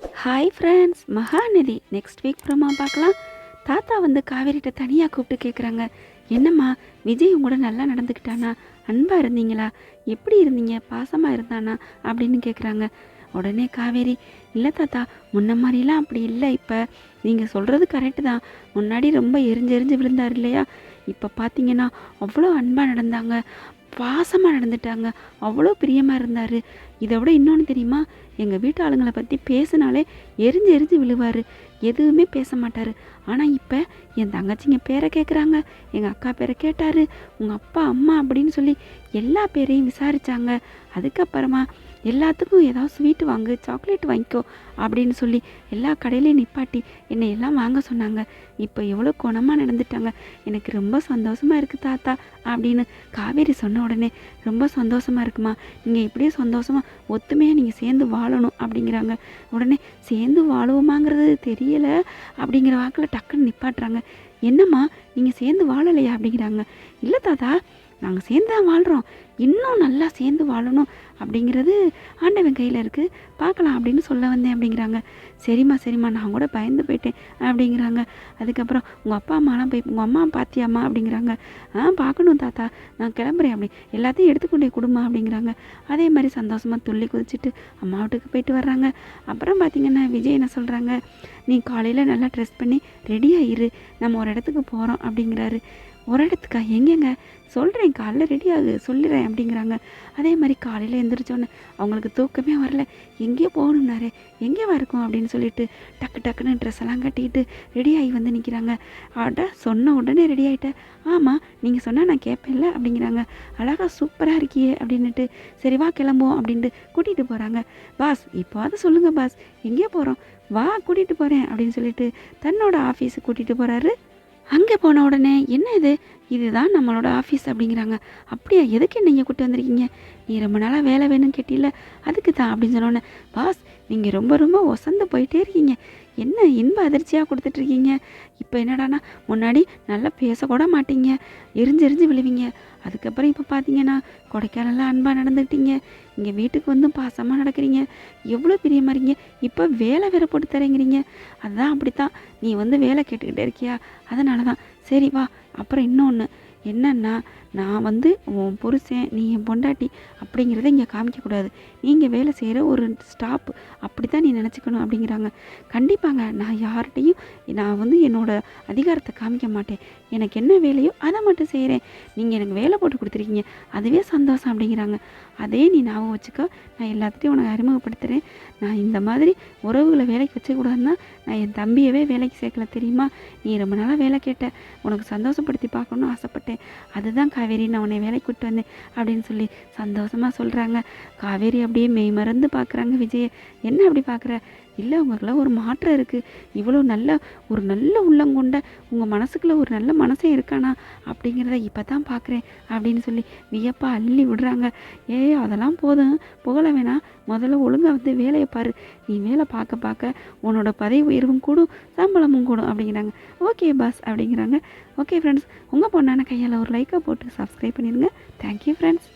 Hi friends Mahanidhi. Next week ப்ரோமா பார்க்கலாம். தாத்தா வந்து காவேரிட்ட தனியாக கூப்பிட்டு கேட்குறாங்க என்னம்மா விஜய் உங்களோட நல்லா நடந்துக்கிட்டானா? அன்பாக இருந்தீங்களா? எப்படி இருந்தீங்க? பாசமாக இருந்தானா? அப்படின்னு கேட்குறாங்க உடனே காவேரி இல்லை தாத்தா முன்ன மாதிரிலாம் அப்படி இல்லை இப்போ. நீங்கள் சொல்கிறது கரெக்டு தான். முன்னாடி ரொம்ப எரிஞ்சு எரிஞ்சு விழுந்தார் இல்லையா? இப்போ பார்த்தீங்கன்னா அவ்வளோ அன்பாக நடந்தாங்க. பாசமாக நடந்துட்டாங்க. அவ்வளோ பிரியமாக இருந்தார். இதை விட இன்னொன்று தெரியுமா? எங்கள் வீட்டு ஆளுங்களை பற்றி பேசினாலே எரிஞ்சு எரிஞ்சு விழுவார். எதுவுமே பேச மாட்டார். ஆனால் இப்போ என் தங்கச்சிங்க பேரை கேட்குறாங்க எங்கள் அக்கா பேரை கேட்டார். உங்கள் அப்பா அம்மா அப்படின்னு சொல்லி எல்லா பேரையும் விசாரித்தாங்க அதுக்கப்புறமா எல்லாத்துக்கும் ஏதாவது ஸ்வீட் வாங்கு சாக்லேட் வாங்கிக்கோ அப்படின்னு சொல்லி எல்லா கடையிலையும் நிப்பாட்டி என்னை எல்லாம் வாங்க சொன்னாங்க. இப்போ எவ்வளோ குணமாக நடந்துட்டாங்க. எனக்கு ரொம்ப சந்தோஷமாக இருக்குது தாத்தா அப்படின்னு காவேரி சொன்ன உடனே ரொம்ப சந்தோஷமாக இருக்குமா. நீங்கள் இப்படியே சந்தோஷமாக ஒத்துமையாக நீங்கள் சேர்ந்து வாழணும் அப்படிங்கிறாங்க. உடனே சேர்ந்து வாழுவோமாங்கிறது தெரியலை அப்படிங்கிற வாக்கில் டக்குன்னு நிப்பாட்டுறாங்க. என்னம்மா நீங்கள் சேர்ந்து வாழலையா அப்படிங்கிறாங்க. இல்லை தாத்தா நாங்கள் சேர்ந்து தான் வாழ்கிறோம் இன்னும் நல்லா சேர்ந்து வாழணும் அப்படிங்கிறது ஆண்டவன் கையில் இருக்குது பார்க்கலாம் அப்படின்னு சொல்ல வந்தேன் அப்படிங்கிறாங்க. சரிம்மா சரிம்மா நான் கூட பயந்து போயிட்டேன் அப்படிங்கிறாங்க. அதுக்கப்புறம் உங்கள் அப்பா அம்மாலாம் போய் உங்கள் அம்மா பாத்தியாம்மா அப்படிங்கிறாங்க. ஆ பார்க்கணும் தாத்தா நான் கிளம்புறேன் அப்படி. எல்லாத்தையும் எடுத்துக்கொண்டே கொடுமா அப்படிங்கிறாங்க. அதே மாதிரி சந்தோஷமாக துள்ளி குதிச்சுட்டு அம்மா வீட்டுக்கு போயிட்டு வர்றாங்க. அப்புறம் பார்த்திங்கன்னா விஜய் என்ன சொல்கிறாங்க நீ காலையில் நல்லா ட்ரெஸ் பண்ணி ரெடியாக இரு. நம்ம ஒரு இடத்துக்கு போகிறோம் அப்படிங்கிறாரு. ஒரு இடத்துக்கா? எங்கெங்க? சொல்கிறேன் காலைல ரெடி ஆகு சொல்லிடுறேன் அப்படிங்கிறாங்க. அதே மாதிரி காலையில் எழுந்திரிச்சோன்னே அவங்களுக்கு தூக்கமே வரல. எங்கேயோ போகணும்னாரு எங்கேவா இருக்கும் அப்படின்னு சொல்லிட்டு டக்கு டக்குன்னு ட்ரெஸ் எல்லாம் கட்டிக்கிட்டு ரெடி ஆகி வந்து நிற்கிறாங்க அட சொன்ன உடனே ரெடி ஆகிட்டேன் ஆமாம் நீங்கள் சொன்னால் நான் கேட்பேன்ல அப்படிங்கிறாங்க. அழகா சூப்பராக இருக்கியே அப்படின்னுட்டு சரி வா கிளம்புவோம் அப்படின்ட்டு கூட்டிகிட்டு போகிறாங்க பாஸ் இப்போவாது சொல்லுங்கள் பாஸ் எங்கேயோ போகிறோம் வா கூட்டிகிட்டு போகிறேன் அப்படின்னு சொல்லிட்டு தன்னோட ஆஃபீஸுக்கு கூட்டிகிட்டு போகிறாரு அங்கே போன உடனே என்ன இது? இதுதான் நம்மளோட ஆஃபீஸ் அப்படிங்கிறாங்க. அப்படியா? எதுக்கு நீங்கள் கூட்டு வந்திருக்கீங்க? நீ ரொம்ப நாளாக வேலை வேணும்னு கேட்டில அதுக்கு தான் அப்படின்னு சொன்னோன்னே பாஸ் நீங்கள் ரொம்ப ரொம்ப ஒசந்து போயிட்டே இருக்கீங்க. என்ன இன்ப அதிர்ச்சியாக கொடுத்துட்ருக்கீங்க? இப்போ என்னடானா முன்னாடி நல்லா பேசக்கூட மாட்டீங்க. எரிஞ்சு எரிஞ்சு விழுவீங்க. அதுக்கப்புறம் இப்போ பார்த்தீங்கன்னா கொடைக்கானலில் அன்பாக நடந்துக்கிட்டீங்க. இங்கே வீட்டுக்கு வந்து பாசமாக நடக்கிறீங்க. எவ்வளோ பெரிய மாதிரிங்க. இப்போ வேலை வேற போட்டு தரேங்கிறீங்க. அதுதான் அப்படித்தான். நீ வந்து வேலை கேட்டுக்கிட்டே இருக்கியா? அதனால தான் சரி வா. அப்புறம் இன்னொன்று என்னன்னா நான் வந்து உன் புருஷன் நீ என் பொண்டாட்டி அப்படிங்கிறத இங்கே காமிக்கக்கூடாது. நீங்கள் வேலை செய்கிற ஒரு ஸ்டாப் அப்படி தான் நீ நினச்சிக்கணும் அப்படிங்கிறாங்க. கண்டிப்பாங்க நான் யார்கிட்டையும் நான் வந்து என்னோட அதிகாரத்தை காமிக்க மாட்டேன். எனக்கு என்ன வேலையோ அதை மட்டும் செய்கிறேன் நீங்கள் எனக்கு வேலை போட்டு கொடுத்துருக்கீங்க அதுவே சந்தோஷம் அப்படிங்கிறாங்க. அதே நீ ஞாபகம் வச்சுக்கோ நான் எல்லாத்துட்டையும் உனக்கு அறிமுகப்படுத்துகிறேன் நான் இந்த மாதிரி உறவுகளை வேலைக்கு வச்சக்கூடாதுன்னா நான் என் தம்பியவே வேலைக்கு சேர்க்கல தெரியுமா? நீ ரொம்ப நாளாக வேலை கேட்ட உனக்கு சந்தோஷப்படுத்தி பார்க்கணும்னு ஆசைப்பட்டேன். அதுதான் காவேரி நான் உன்னை வேலைக்கு கூப்பிட்டு வந்தேன் அப்படின்னு சொல்லி சந்தோஷமாக சொல்கிறாங்க காவேரி அப்படியே மெய் மறந்து பார்க்குறாங்க விஜயை. என்ன அப்படி பார்க்குற இல்லை அவங்களுக்குலாம் ஒரு மாற்றம் இருக்குது இவ்வளோ நல்ல ஒரு நல்ல உள்ளங்கொண்ட உங்கள் மனசுக்குள்ளே ஒரு நல்ல மனசே இருக்கானா? அப்படிங்கிறத இப்போ தான் பார்க்குறேன் அப்படின்னு சொல்லி வியப்பா அள்ளி விடுறாங்க. ஏ அதெல்லாம் போதும். புகழ வேணாம் முதல்ல ஒழுங்காக வந்து வேலையை பாரு. நீ வேலை பார்க்க பார்க்க உன்னோட பதவி உயர்வும் கூடும் சம்பளமும் கூடும் அப்படிங்கிறாங்க. ஓகே பாஸ் அப்படிங்கிறாங்க. ஓகே ஃப்ரெண்ட்ஸ் உங்கள் பொண்ணான கையால் ஒரு லைக்கை போட்டு சப்ஸ்கிரைப் பண்ணிடுங்க. Thank you friends